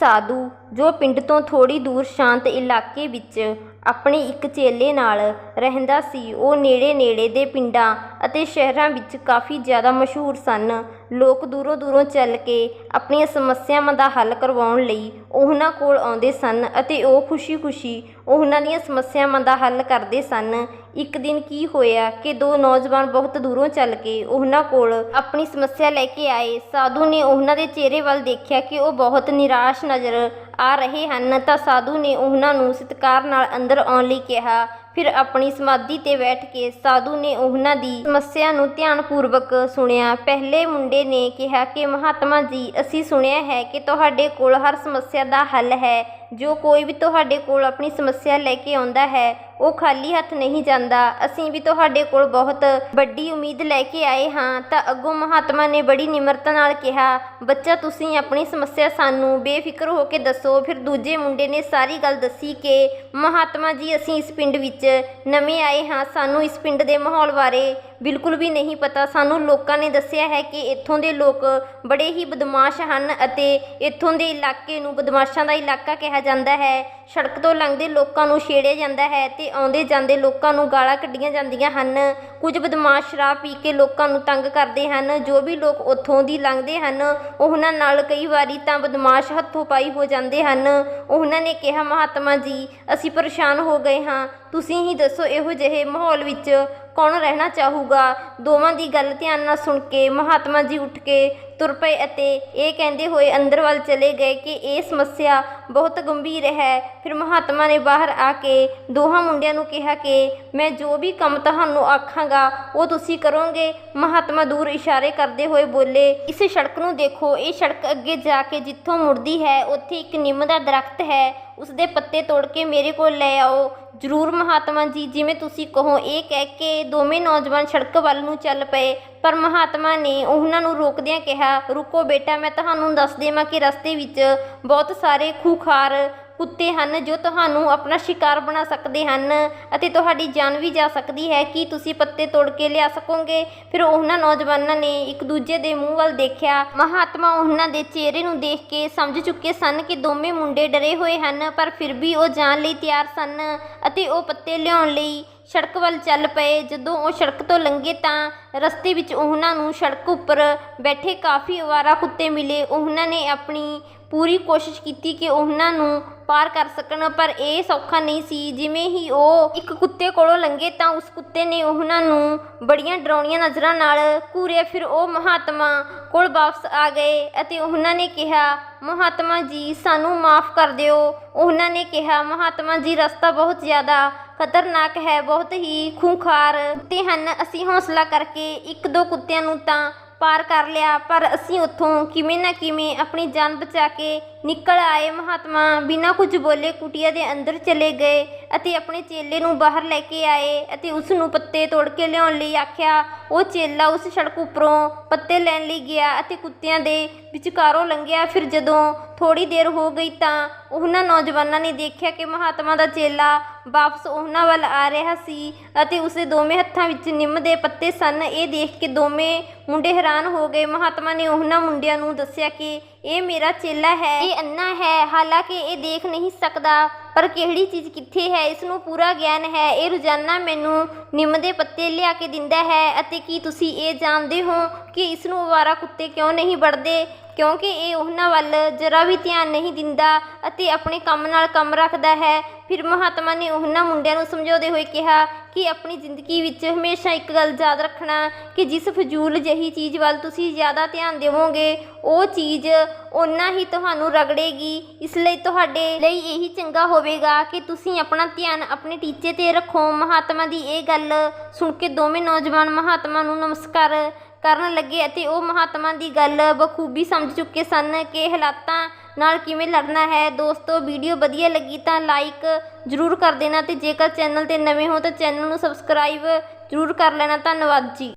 ਸਾਧੂ ਜੋ ਪਿੰਡ ਤੋਂ ਥੋੜ੍ਹੀ ਦੂਰ ਸ਼ਾਂਤ ਇਲਾਕੇ ਵਿੱਚ ਆਪਣੇ ਇੱਕ ਚੇਲੇ ਨਾਲ ਰਹਿੰਦਾ ਸੀ। ਉਹ ਨੇੜੇ ਨੇੜੇ ਦੇ ਪਿੰਡਾਂ ਅਤੇ ਸ਼ਹਿਰਾਂ ਵਿੱਚ ਕਾਫੀ ਜ਼ਿਆਦਾ ਮਸ਼ਹੂਰ ਸਨ। ਲੋਕ ਦੂਰੋਂ ਦੂਰੋਂ ਚੱਲ ਕੇ ਆਪਣੀਆਂ ਸਮੱਸਿਆਵਾਂ ਦਾ ਹੱਲ ਕਰਵਾਉਣ ਲਈ ਉਹਨਾਂ ਕੋਲ ਆਉਂਦੇ ਸਨ ਅਤੇ ਉਹ ਖੁਸ਼ੀ-ਖੁਸ਼ੀ ਉਹਨਾਂ ਦੀਆਂ ਸਮੱਸਿਆਵਾਂ ਦਾ ਹੱਲ ਕਰਦੇ ਸਨ। ਇੱਕ ਦਿਨ ਕੀ ਹੋਇਆ ਕਿ ਦੋ ਨੌਜਵਾਨ ਬਹੁਤ ਦੂਰੋਂ ਚੱਲ ਕੇ ਉਹਨਾਂ ਕੋਲ ਆਪਣੀ ਸਮੱਸਿਆ ਲੈ ਕੇ ਆਏ। ਸਾਧੂ ਨੇ ਉਹਨਾਂ ਦੇ ਚਿਹਰੇ ਵੱਲ ਦੇਖਿਆ ਕਿ ਉਹ ਬਹੁਤ ਨਿਰਾਸ਼ ਨਜ਼ਰ ਆ ਰਹੇ ਹਨ, ਤਾਂ ਸਾਧੂ ਨੇ ਉਹਨਾਂ ਨੂੰ ਸਤਿਕਾਰ ਨਾਲ ਅੰਦਰ ਆਉਣ ਲਈ ਕਿਹਾ। ਫਿਰ ਆਪਣੀ ਸਮਾਧੀ ਤੇ ਬੈਠ ਕੇ ਸਾਧੂ ਨੇ ਉਹਨਾਂ ਦੀ ਸਮੱਸਿਆ ਨੂੰ ਧਿਆਨਪੂਰਵਕ ਸੁਣਿਆ। ਪਹਿਲੇ ਮੁੰਡੇ ਨੇ ਕਿਹਾ ਕਿ, ਮਹਾਤਮਾ ਜੀ, ਅਸੀਂ ਸੁਣਿਆ ਹੈ ਕਿ ਤੁਹਾਡੇ ਕੋਲ ਹਰ ਸਮੱਸਿਆ ਦਾ ਹੱਲ ਹੈ। ਜੋ ਕੋਈ ਵੀ ਤੁਹਾਡੇ ਕੋਲ ਆਪਣੀ ਸਮੱਸਿਆ ਲੈ ਕੇ ਆਉਂਦਾ ਹੈ ਉਹ ਖਾਲੀ ਹੱਥ ਨਹੀਂ ਜਾਂਦਾ। ਅਸੀਂ ਵੀ ਤੁਹਾਡੇ ਕੋਲ ਬਹੁਤ ਵੱਡੀ ਉਮੀਦ ਲੈ ਕੇ ਆਏ ਹਾਂ। ਤਾਂ ਅੱਗੋਂ ਮਹਾਤਮਾ ਨੇ ਬੜੀ ਨਿਮਰਤਾ ਨਾਲ ਕਿਹਾ, ਬੱਚਾ, ਤੁਸੀਂ ਆਪਣੀ ਸਮੱਸਿਆ ਸਾਨੂੰ ਬੇਫਿਕਰ ਹੋ ਕੇ ਦੱਸੋ। ਫਿਰ ਦੂਜੇ ਮੁੰਡੇ ਨੇ ਸਾਰੀ ਗੱਲ ਦੱਸੀ ਕਿ ਮਹਾਤਮਾ ਜੀ, ਅਸੀਂ ਇਸ ਪਿੰਡ ਵਿੱਚ ਨਵੇਂ ਆਏ ਹਾਂ। ਸਾਨੂੰ ਇਸ ਪਿੰਡ ਦੇ ਮਾਹੌਲ ਬਾਰੇ ਬਿਲਕੁਲ ਵੀ ਨਹੀਂ ਪਤਾ। ਸਾਨੂੰ ਲੋਕਾਂ ਨੇ ਦੱਸਿਆ ਹੈ ਕਿ ਇੱਥੋਂ ਦੇ ਲੋਕ ਬੜੇ ਹੀ ਬਦਮਾਸ਼ ਹਨ ਅਤੇ ਇੱਥੋਂ ਦੇ ਇਲਾਕੇ ਨੂੰ ਬਦਮਾਸ਼ਾਂ ਦਾ ਇਲਾਕਾ ਕਿਹਾ ਜਾਂਦਾ ਹੈ। ਸੜਕ ਤੋਂ ਲੰਘਦੇ ਲੋਕਾਂ ਨੂੰ ਛੇੜਿਆ ਜਾਂਦਾ ਹੈ ਤੇ ਆਉਂਦੇ ਜਾਂਦੇ ਲੋਕਾਂ ਨੂੰ ਗਾਲਾਂ ਕੱਢੀਆਂ ਜਾਂਦੀਆਂ ਹਨ। ਕੁਝ ਬਦਮਾਸ਼ ਸ਼ਰਾਬ ਪੀ ਕੇ ਲੋਕਾਂ ਨੂੰ ਤੰਗ ਕਰਦੇ ਹਨ। ਜੋ ਵੀ ਲੋਕ ਉੱਥੋਂ ਦੀ ਲੰਘਦੇ ਹਨ, ਉਹਨਾਂ ਨਾਲ ਕਈ ਵਾਰੀ ਤਾਂ ਬਦਮਾਸ਼ ਹੱਥੋਂ ਪਾਈ ਹੋ ਜਾਂਦੇ ਹਨ। ਉਹਨਾਂ ਨੇ ਕਿਹਾ, ਮਹਾਤਮਾ ਜੀ, ਅਸੀਂ ਪਰੇਸ਼ਾਨ ਹੋ ਗਏ ਹਾਂ। ਤੁਸੀਂ ਹੀ ਦੱਸੋ ਇਹੋ ਜਿਹੇ ਮਾਹੌਲ ਵਿੱਚ ਕੌਣ ਰਹਿਣਾ ਚਾਹੂਗਾ? ਦੋਵਾਂ ਦੀ ਗੱਲ ਧਿਆਨ ਨਾਲ ਸੁਣ ਕੇ ਮਹਾਤਮਾ ਜੀ ਉੱਠ ਕੇ ਤੁਰ ਪਏ ਅਤੇ ਇਹ ਕਹਿੰਦੇ ਹੋਏ ਅੰਦਰ ਵੱਲ ਚਲੇ ਗਏ ਕਿ ਇਹ ਸਮੱਸਿਆ ਬਹੁਤ ਗੰਭੀਰ ਹੈ। ਫਿਰ ਮਹਾਤਮਾ ਨੇ ਬਾਹਰ ਆ ਕੇ ਦੋਹਾਂ ਮੁੰਡਿਆਂ ਨੂੰ ਕਿਹਾ ਕਿ ਮੈਂ ਜੋ ਵੀ ਕੰਮ ਤੁਹਾਨੂੰ ਆਖਾਂਗਾ, ਉਹ ਤੁਸੀਂ ਕਰੋਗੇ। ਮਹਾਤਮਾ ਦੂਰ ਇਸ਼ਾਰੇ ਕਰਦੇ ਹੋਏ ਬੋਲੇ, ਇਸ ਸੜਕ ਨੂੰ ਦੇਖੋ, ਇਹ ਸੜਕ ਅੱਗੇ ਜਾ ਕੇ ਜਿੱਥੋਂ ਮੁੜਦੀ ਹੈ, ਉੱਥੇ ਇੱਕ ਨਿੰਮ ਦਾ ਦਰਖਤ ਹੈ। ਉਸ ਦੇ ਪੱਤੇ ਤੋੜ ਕੇ ਮੇਰੇ ਕੋਲ ਲੈ ਆਓ। ਜ਼ਰੂਰ ਮਹਾਤਮਾ ਜੀ, ਜਿਵੇਂ ਤੁਸੀਂ ਕਹੋ, ਇਹ ਕਹਿ ਕੇ ਦੋਵੇਂ ਨੌਜਵਾਨ ਸੜਕ ਵੱਲ ਨੂੰ ਚੱਲ ਪਏ। ਪਰ ਮਹਾਤਮਾ ਨੇ ਉਹਨਾਂ ਨੂੰ ਰੋਕਦਿਆਂ ਕਿਹਾ, ਰੁਕੋ ਬੇਟਾ, ਮੈਂ ਤੁਹਾਨੂੰ ਦੱਸ ਦੇਵਾਂ ਕਿ ਰਸਤੇ ਵਿੱਚ ਬਹੁਤ ਸਾਰੇ ਖੂਖਾਰ ਕੁੱਤੇ ਹਨ ਜੋ ਤੁਹਾਨੂੰ ਆਪਣਾ ਸ਼ਿਕਾਰ ਬਣਾ ਸਕਦੇ ਹਨ ਅਤੇ ਤੁਹਾਡੀ ਜਾਨ ਵੀ ਜਾ ਸਕਦੀ ਹੈ। ਕਿ ਤੁਸੀਂ ਪੱਤੇ ਤੋੜ ਕੇ ਲਿਆ ਸਕੋਗੇ? ਫਿਰ ਉਹਨਾਂ ਨੌਜਵਾਨਾਂ ਨੇ ਇੱਕ ਦੂਜੇ ਦੇ ਮੂੰਹ ਵੱਲ ਦੇਖਿਆ। ਮਹਾਤਮਾ ਉਹਨਾਂ ਦੇ ਚਿਹਰੇ ਨੂੰ ਦੇਖ ਕੇ ਸਮਝ ਚੁੱਕੇ ਸਨ ਕਿ ਦੋਵੇਂ ਮੁੰਡੇ ਡਰੇ ਹੋਏ ਹਨ, ਪਰ ਫਿਰ ਵੀ ਉਹ ਜਾਣ ਲਈ ਤਿਆਰ ਸਨ ਅਤੇ ਉਹ ਪੱਤੇ ਲਿਆਉਣ ਲਈ ਸੜਕ ਵੱਲ ਚੱਲ ਪਏ। ਜਦੋਂ ਉਹ ਸੜਕ ਤੋਂ ਲੰਘੇ ਤਾਂ ਰਸਤੇ ਵਿੱਚ ਉਹਨਾਂ ਨੂੰ ਸੜਕ ਉੱਪਰ ਬੈਠੇ ਕਾਫੀ ਅਵਾਰਾ ਕੁੱਤੇ ਮਿਲੇ। ਉਹਨਾਂ ਨੇ ਆਪਣੀ ਪੂਰੀ ਕੋਸ਼ਿਸ਼ ਕੀਤੀ ਕਿ ਉਹਨਾਂ ਨੂੰ ਪਾਰ ਕਰ ਸਕਣ, ਪਰ ਇਹ ਸੌਖਾ ਨਹੀਂ ਸੀ। ਜਿਵੇਂ ਹੀ ਉਹ ਇੱਕ ਕੁੱਤੇ ਕੋਲੋਂ ਲੰਘੇ ਤਾਂ ਉਸ ਕੁੱਤੇ ਨੇ ਉਹਨਾਂ ਨੂੰ ਬੜੀਆਂ ਡਰਾਉਣੀਆਂ ਨਜ਼ਰਾਂ ਨਾਲ ਘੂਰਿਆ। ਫਿਰ ਉਹ ਮਹਾਤਮਾ ਕੋਲ ਵਾਪਸ ਆ ਗਏ ਅਤੇ ਉਹਨਾਂ ਨੇ ਕਿਹਾ, ਮਹਾਤਮਾ ਜੀ, ਸਾਨੂੰ ਮਾਫ ਕਰ ਦਿਓ। ਉਹਨਾਂ ਨੇ ਕਿਹਾ, ਮਹਾਤਮਾ ਜੀ, ਰਸਤਾ ਬਹੁਤ ਜ਼ਿਆਦਾ ਖਤਰਨਾਕ ਹੈ, ਬਹੁਤ ਹੀ ਖੂੰਖਾਰ ਕੁੱਤੇ ਹਨ। ਅਸੀਂ ਹੌਸਲਾ ਕਰਕੇ ਇੱਕ ਦੋ ਕੁੱਤਿਆਂ ਨੂੰ ਤਾਂ ਪਾਰ ਕਰ ਲਿਆ, ਪਰ ਅਸੀਂ ਉੱਥੋਂ ਕਿਵੇਂ ਨਾ ਕਿਵੇਂ ਆਪਣੀ ਜਾਨ ਬਚਾ ਕੇ ਨਿਕਲ ਆਏ ਮਹਾਤਮਾ। ਬਿਨਾਂ ਕੁਝ ਬੋਲੇ ਕੁਟੀਆ ਦੇ ਅੰਦਰ ਚਲੇ ਗਏ ਅਤੇ ਆਪਣੇ ਚੇਲੇ ਨੂੰ ਬਾਹਰ ਲੈ ਕੇ ਆਏ ਅਤੇ ਉਸ ਨੂੰ ਪੱਤੇ ਤੋੜ ਕੇ ਲਿਆਉਣ ਲਈ ਆਖਿਆ। ਉਹ ਚੇਲਾ ਉਸ ਸੜਕ ਉੱਪਰੋਂ ਪੱਤੇ ਲੈਣ ਲਈ ਗਿਆ ਅਤੇ ਕੁੱਤਿਆਂ ਦੇ ਵਿਚਕਾਰੋਂ ਲੰਘਿਆ। ਫਿਰ ਜਦੋਂ ਥੋੜੀ ਦੇਰ ਹੋ ਗਈ ਤਾਂ ਉਹਨਾਂ ਨੌਜਵਾਨਾਂ ਨੇ ਦੇਖਿਆ ਕਿ ਮਹਾਤਮਾ ਦਾ ਚੇਲਾ ਵਾਪਸ ਉਹਨਾਂ ਵੱਲ ਆ ਰਿਹਾ ਸੀ ਅਤੇ ਉਸਦੇ ਦੋਵੇਂ ਹੱਥਾਂ ਵਿੱਚ ਨਿੰਮ ਦੇ ਪੱਤੇ ਸਨ। ਇਹ ਦੇਖ ਕੇ ਦੋਵੇਂ ਮੁੰਡੇ ਹੈਰਾਨ ਹੋ ਗਏ। ਮਹਾਤਮਾ ਨੇ ਉਹਨਾਂ ਮੁੰਡਿਆਂ ਨੂੰ ਦੱਸਿਆ ਕਿ ਇਹ ਮੇਰਾ ਚੇਲਾ ਹੈ। ਇਹ ਅੰਨਾ ਹੈ। ਹਾਲਾਂਕਿ ਇਹ ਦੇਖ ਨਹੀਂ ਸਕਦਾ, ਪਰ ਕਿਹੜੀ ਚੀਜ਼ ਕਿੱਥੇ ਹੈ? ਇਸ ਨੂੰ ਪੂਰਾ ਗਿਆਨ ਹੈ। ਇਹ ਰੋਜ਼ਾਨਾ ਮੈਨੂੰ ਨਿੰਮ ਦੇ ਪੱਤੇ ਲਿਆ ਕੇ ਦਿੰਦਾ ਹੈ। ਅਤੇ ਕੀ ਤੁਸੀਂ ਇਹ ਜਾਣਦੇ ਹੋ ਕਿ ਇਸ ਨੂੰ ਅਵਾਰਾ ਕੁੱਤੇ ਕਿਉਂ ਨਹੀਂ ਵੜਦੇ? ਕਿਉਂਕਿ ਇਹ ਉਹਨਾਂ ਵੱਲ ਜਰਾ ਵੀ ਧਿਆਨ ਨਹੀਂ ਦਿੰਦਾ ਅਤੇ ਆਪਣੇ ਕੰਮ ਨਾਲ ਕੰਮ ਰੱਖਦਾ ਹੈ। ਫਿਰ ਮਹਾਤਮਾ ਨੇ ਉਹਨਾਂ ਮੁੰਡਿਆਂ ਨੂੰ ਸਮਝਾਉਂਦੇ ਹੋਏ ਕਿਹਾ ਕਿ ਆਪਣੀ ਜ਼ਿੰਦਗੀ ਵਿੱਚ ਹਮੇਸ਼ਾ ਇੱਕ ਗੱਲ ਯਾਦ ਰੱਖਣਾ ਕਿ ਜਿਸ ਫਜ਼ੂਲ ਜਿਹੀ ਚੀਜ਼ ਵੱਲ ਤੁਸੀਂ ਜ਼ਿਆਦਾ ਧਿਆਨ ਦੇਵੋਗੇ, ਉਹ ਚੀਜ਼ ਓਨਾ ਹੀ ਤੁਹਾਨੂੰ ਰਗੜੇਗੀ। ਇਸ ਲਈ ਤੁਹਾਡੇ ਲਈ ਇਹੀ ਚੰਗਾ ਹੋਵੇਗਾ ਕਿ ਤੁਸੀਂ ਆਪਣਾ ਧਿਆਨ ਆਪਣੇ ਟੀਚੇ ਤੇ ਰੱਖੋ। ਮਹਾਤਮਾ ਦੀ ਇਹ ਗੱਲ ਸੁਣ ਕੇ ਦੋਵੇਂ ਨੌਜਵਾਨ ਮਹਾਤਮਾ ਨੂੰ ਨਮਸਕਾਰ ਕਰਨ ਲੱਗੇ ਅਤੇ ਉਹ ਮਹਾਤਮਾ ਦੀ ਗੱਲ ਬਖੂਬੀ ਸਮਝ ਚੁੱਕੇ ਸਨ ਕਿ ਹਾਲਾਤਾਂ ਨਾਲ ਕਿਵੇਂ ਲੜਨਾ ਹੈ। ਦੋਸਤੋ, ਵੀਡੀਓ ਵਧੀਆ ਲੱਗੀ ਤਾਂ ਲਾਈਕ ਜ਼ਰੂਰ ਕਰ ਦੇਣਾ ਅਤੇ ਜੇਕਰ ਚੈਨਲ ਤੇ ਨਵੇਂ ਹੋ ਤਾਂ ਚੈਨਲ ਨੂੰ ਸਬਸਕ੍ਰਾਈਬ ਜ਼ਰੂਰ ਕਰ ਲੈਣਾ। ਧੰਨਵਾਦ ਜੀ।